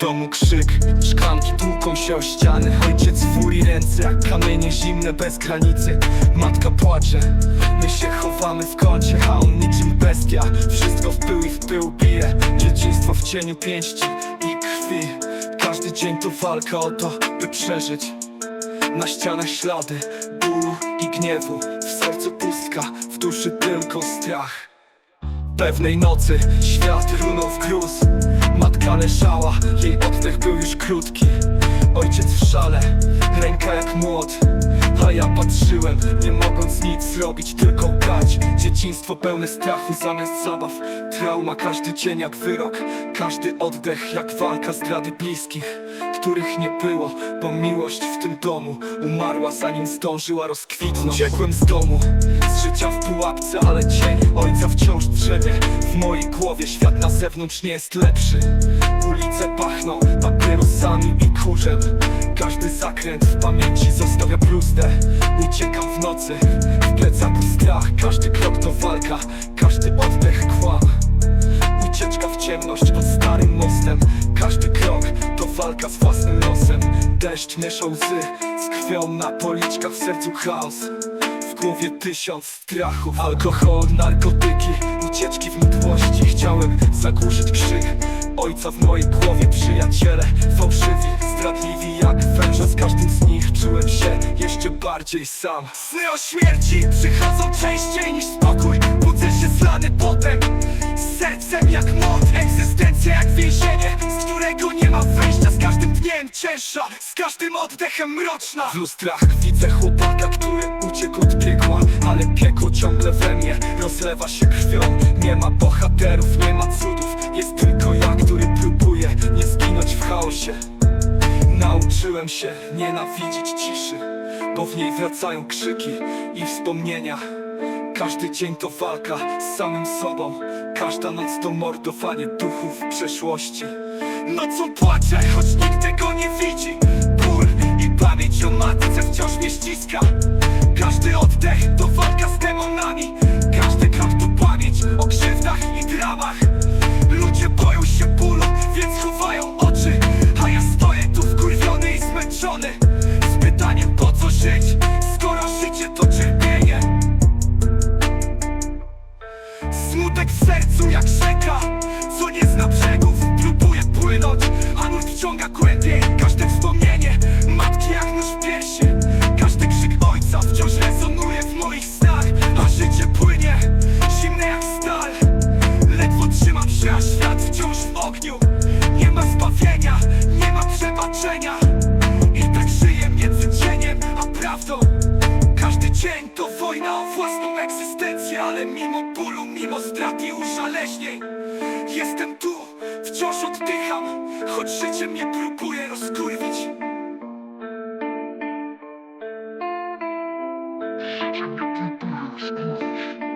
domu krzyk, szklanki tłuką się o ściany. Ojciec furi ręce jak kamienie zimne bez granicy. Matka płacze, my się chowamy w kącie A on niczym bestia, wszystko w pył i w pył bije. Dzieciństwo w cieniu pięści i krwi. Każdy dzień to walka o to, by przeżyć. Na ścianach ślady bólu i gniewu. W sercu pustka, w duszy tylko strach Pewnej nocy świat runął w gruz Matka leżała, jej oddech był już krótki. Ojciec w szale, ręka jak młot. A ja patrzyłem, nie mogąc nic zrobić, tylko grać. Dzieciństwo pełne strachu zamiast zabaw. Trauma każdy dzień jak wyrok Każdy oddech jak walka zdrady bliskich Których nie było, bo miłość w tym domu Umarła zanim zdążyła rozkwitnąć. Uciekłem z domu, z życia w pułapce Ale cień ojca wciąż drzemie W mojej głowie świat na zewnątrz nie jest lepszy. Ulice pachną papierosami i kurzem. Każdy zakręt w pamięci zostawia bluzdę. Uciekam w nocy, w plecaku strach. Każdy krok to walka, każdy oddech kłam Ucieczka w ciemność pod starym mostem. Każdy krok to walka z losem Deszcz mieszał łzy z krwią na policzkach W sercu chaos, w głowie tysiąc strachów. Alkohol, narkotyki, ucieczki w mdłości. Chciałem zagłuszyć krzyk ojca w mojej głowie. Przyjaciele fałszywi, zdradliwi jak węże Z każdym z nich czułem się jeszcze bardziej sam. Sny o śmierci przychodzą częściej niż spokój. Budzę się zlany potem cięższa, z każdym oddechem mroczna. W lustrach widzę chłopaka, który uciekł od piekła Ale piekło ciągle we mnie rozlewa się krwią. Nie ma bohaterów, nie ma cudów Jest tylko ja, który próbuje nie zginąć w chaosie. Nauczyłem się nienawidzić ciszy Bo w niej wracają krzyki i wspomnienia. Każdy dzień to walka z samym sobą Każda noc to mordowanie duchów przeszłości Nocą płaczę, choć nikt tego nie widzi. Ból i pamięć o matce wciąż mnie ściska. Każdy oddech to walka z demonami. Każdy krok to pamięć o krzywdach i dramach. Ludzie boją się bólu, więc chowają oczy. A ja stoję tu wkurwiony i zmęczony Z pytaniem po co żyć, skoro życie to cierpienie. Smutek w sercu jak rzeka A nurt wciąga głębiej Każde wspomnienie Matki jak nóż w piersi. Każdy krzyk ojca Wciąż rezonuje w moich snach A życie płynie Zimne jak stal. Ledwo trzymam się A świat wciąż w ogniu. Nie ma zbawienia Nie ma przebaczenia. I tak żyję między cieniem a prawdą. Każdy dzień to wojna o własną egzystencję Ale mimo bólu, mimo zdrad i uzależnień Jestem tu, wciąż oddycham Choć życie mnie próbuje rozkurwić. Życie mnie próbuje rozkurwić